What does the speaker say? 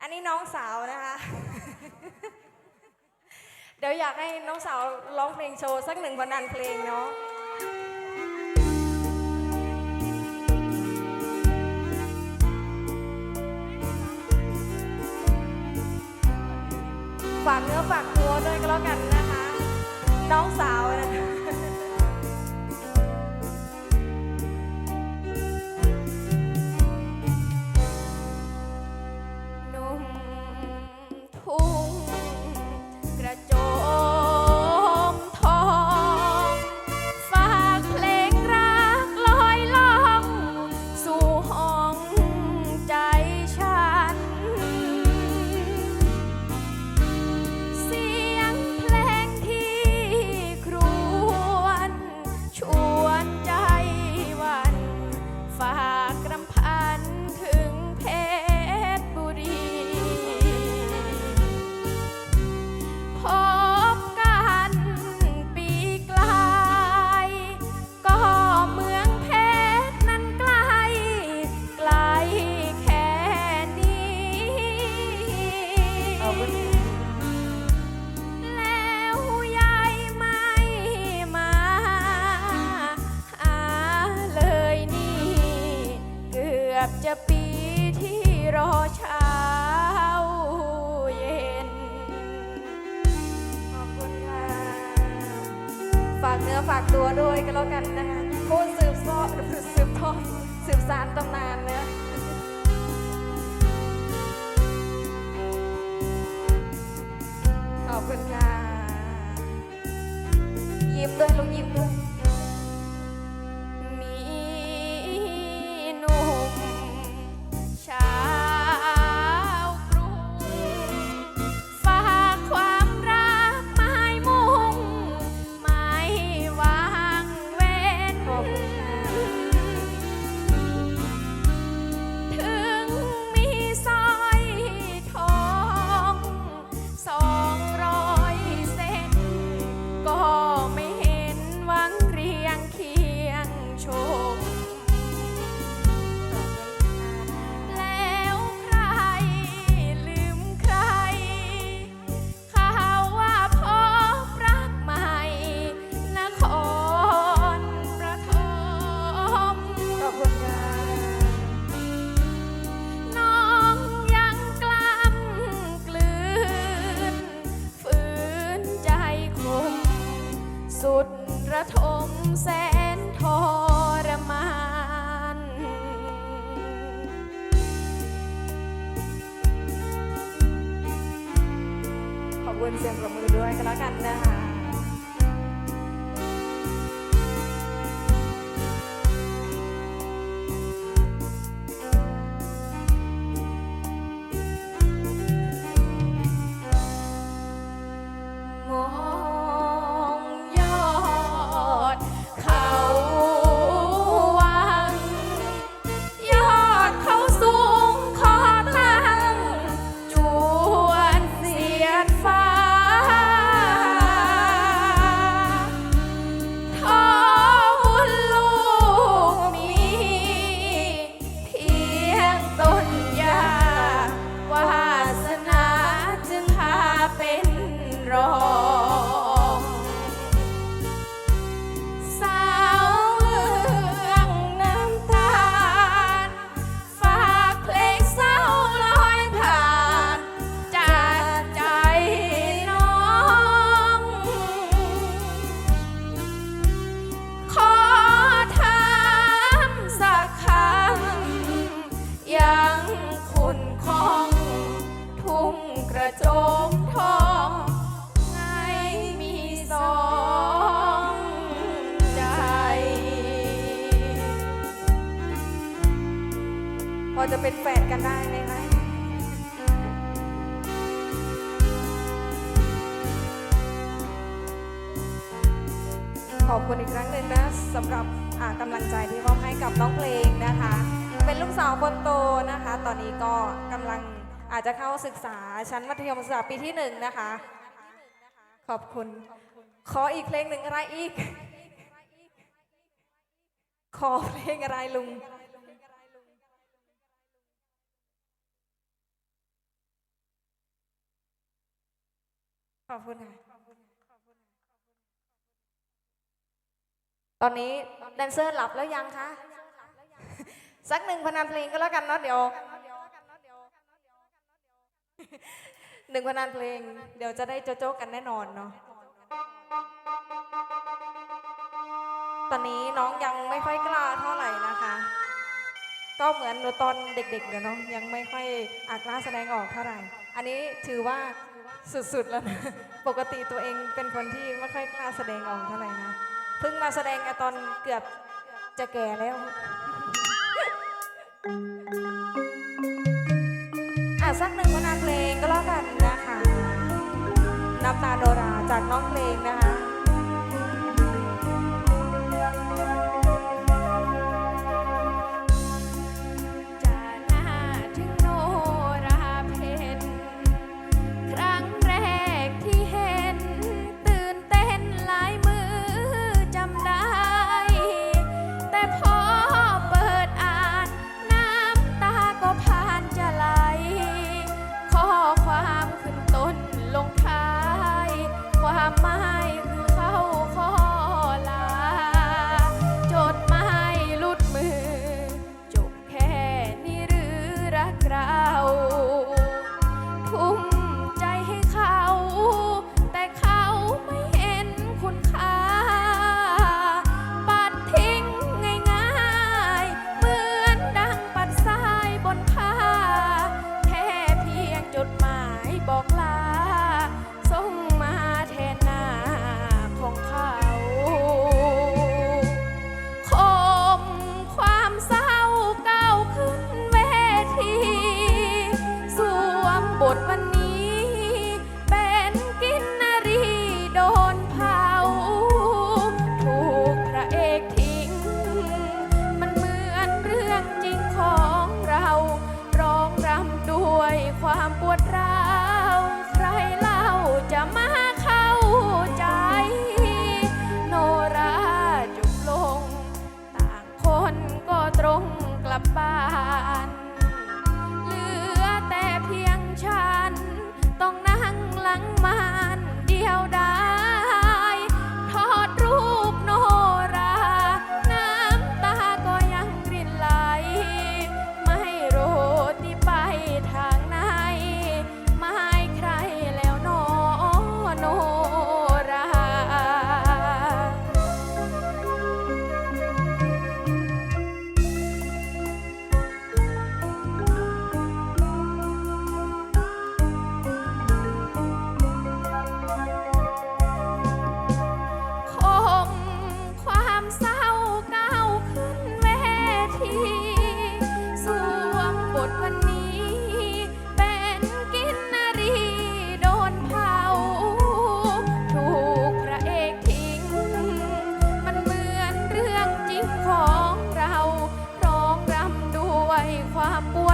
อันนี้น้องสาวนะคะ เดี๋ยวอยากให้น้องสาวร้องเพลงโชว์สักหนึ่งวันนันเพลงเนาะฝากเนื้อฝากตัวด้วยก็แล้วกันนะคะ น้องสาวนะคะ อบจะปีที่รอเช้าเย็น ขอบคุณค่ะ ฝากเนื้อฝากตัวด้วยก็แล้วกันนะคะผู้สืบซอดสืบทอดสืบสานตำนานเนะ เสียงปรบมือด้วยกันแล้วกันนะคะ เป็นรอ จะเป็นแฟนกันได้ไหมคะขอบคุณอีกครั้งหนึ่งนะสำหรับอ่ากำลังใจที่มอบให้กับน้องเพลงนะคะ เป็นลูกสาวคนโตนะคะ ตอนนี้ก็กำลังอาจจะเข้าศึกษาชั้นมัธยมศึกษาปีที่หนึ่งนะคะ ขอบคุณ ขออีกเพลงหนึ่งอะไรอีก ขอเพลงอะไรลุง ขอบคุณค่ะ ตอนนี้แดนเซอร์หลับแล้วยังคะ สักหนึ่งพนันเพลงก็แล้วกันเนาะเดี๋ยวหนึ่งพนันเพลง เดี๋ยวจะได้โจ๊กกันแน่นอนเนาะตอนนี้น้องยังไม่ค่อยกล้าเท่าไหร่นะคะ ก็เหมือนตอนเด็กๆเนาะยังไม่ค่อยอากล้าแสดงออกเท่าไหร่ อันนี้ถือว่า สุดๆแล้วนะปกติตัวเองเป็นคนที่ไม่ค่อยกล้าแสดงออกเท่าไหร่นะเพิ่งมาแสดงอตอนเกือบจะแก่แล้วอะสักหนึ่งผนั่นเพลงก็แล้วกันนะคะน้ำตาโนราจากน้องเพลงนะคะ 花木